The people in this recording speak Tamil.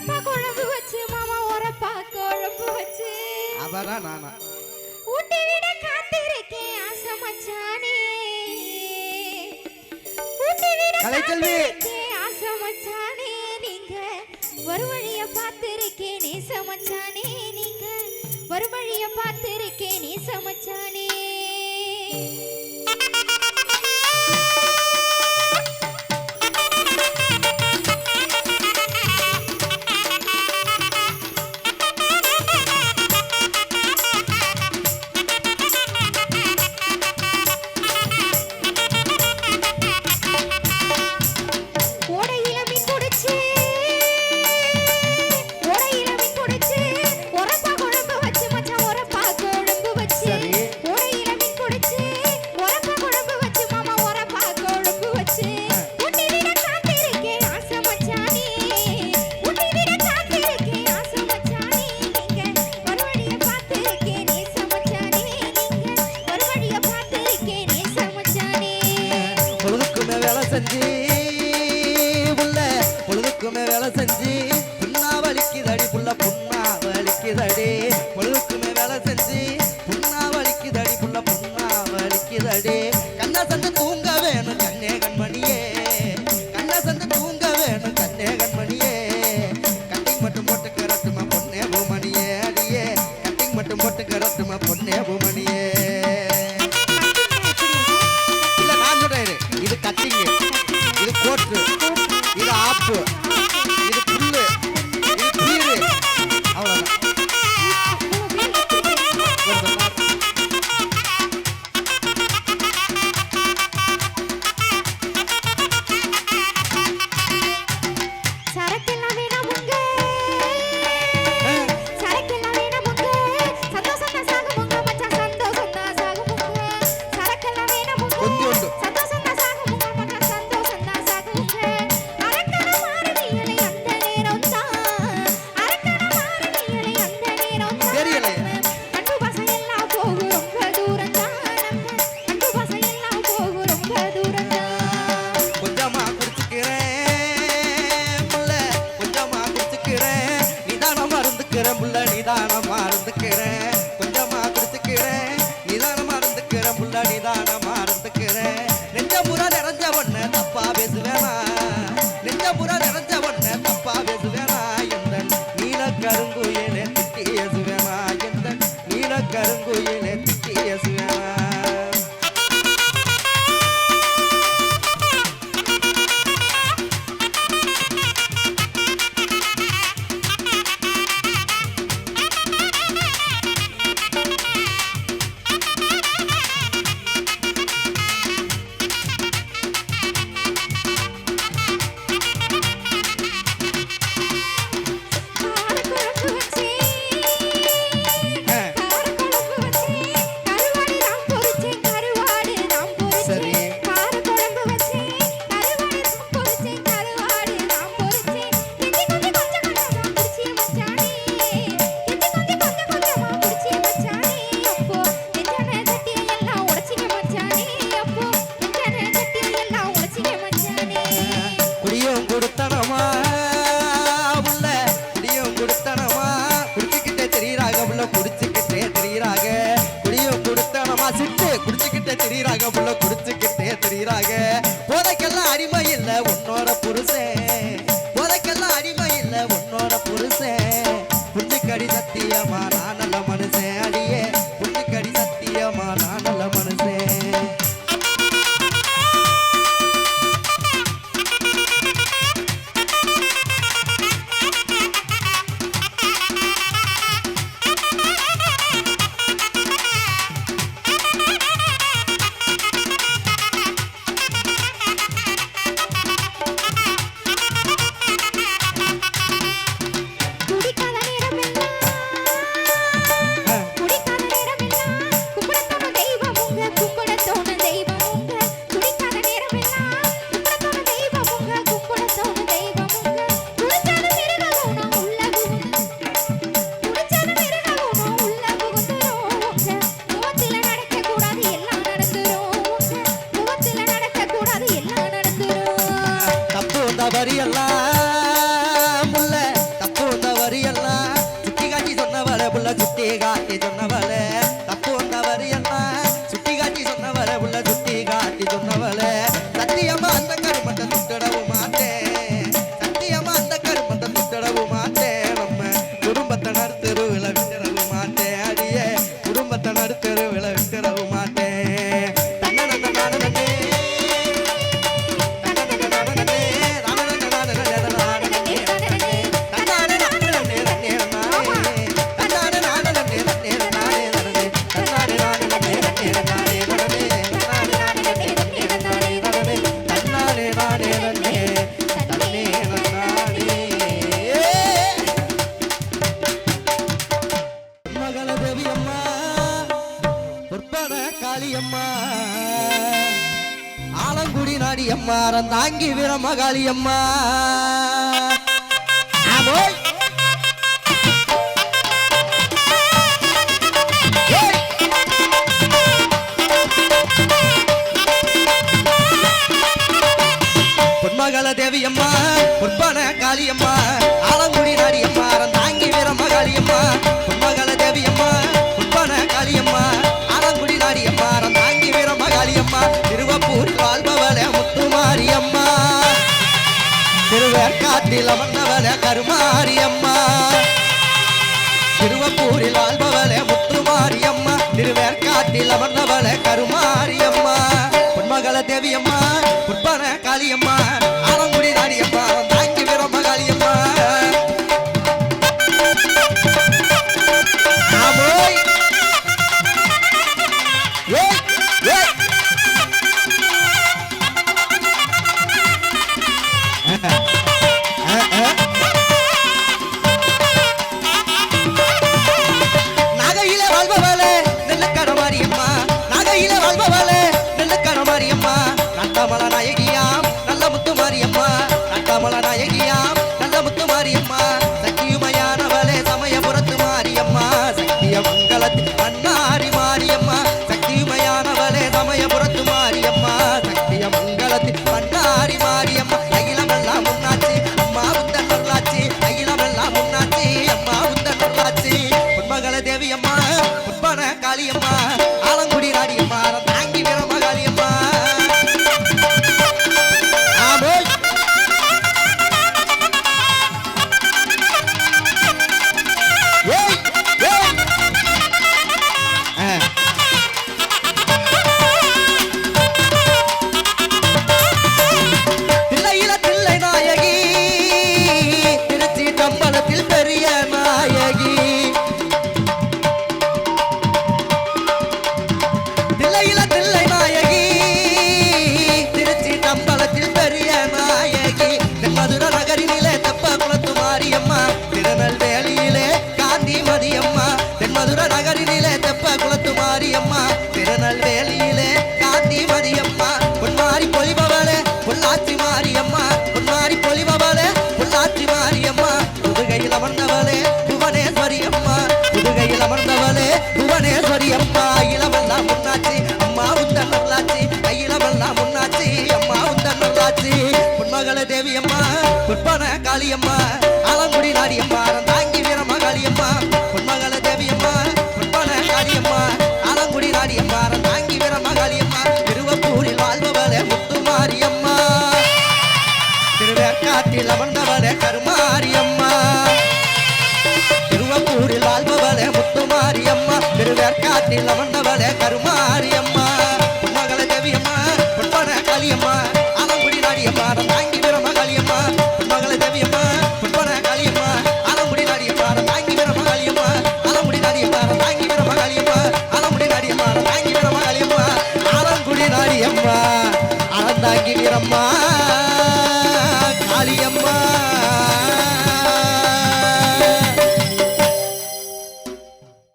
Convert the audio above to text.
உரப்பா குழம்பு வச்சு மாமா உரப்பா குழம்பு வச்சு. அவரா நானா. ஊட்டி விட காத்திருக்கேன் ஆசை மச்சானே. ஊட்டி விட காத்திருக்கேன் ஆசை நீங்க ஒரு வழிய பார்த்திருக்கேன் நேச மச்சானே. நீங்க ஒரு வழிய பார்த்திருக்கேன் நேச மச்சானே. செஞ்சு புண்ணா வலிக்குதடி புள்ள புண்ணா வலிக்குதடி பொழுதுக்குமே வேலை செஞ்சு புண்ணா வலிக்குதடி புள்ள புண்ணா வலிக்குதடி கண்ணா சந்து தூங்க வேணும் கண்ணே கண்மணியே. கண்ணா சந்து தூங்க வேணும் கண்ணே கண்மணியே. கட்டிங் மட்டும் போட்டு கரட்டுமா பொண்ணே பூமணியே அடியே. கட்டிங் மட்டும் போட்டு கரட்டுமா பொண்ணே பூ என கொடுத்தனமா? ಬರಿಯಲ್ಲ வீரமகாளி அம்மா ஆலங்குடி நாடி அம்மா ரந்தாங்கி வீரமகாளி அம்மா பொன்மகள தேவி அம்மா பொற்பன காளியம்மா காட்டில் அவனவன கருமாரியம்மா. திருவப்பூரில் ஆள்பவன முத்துமாரியம்மா. திருவேற்காட்டில் அவனவன கருமாரியம்மா. பொன்மகள தேவியம்மா பொற்பன காளியம்மா அவங்குடி தாடியம்மா ஒப்பன காளியம்மா ஆலங்குடி நாடியம்மா தாங்கி வீரம்மா காளியம்மா பொன்மகள தேவியம்மா பொற்பன காளியம்மா ஆலங்குடி நாடியம்மா தாங்கி வீரம்மா காளியம்மா திருவப்பூரில் வாழ்பவளே முத்துமாரியம்மா. திருவேற்காட்டில் அமர்ந்தவளே கருமாரியம்மா. திருவப்பூரில் வாழ்பவளே முத்துமாரியம்மா திருவேற்காட்டில் அமர்ந்தவளே கருமாரியம்மா. பொன்மகள தேவியம்மா பொற்பன காளியம்மா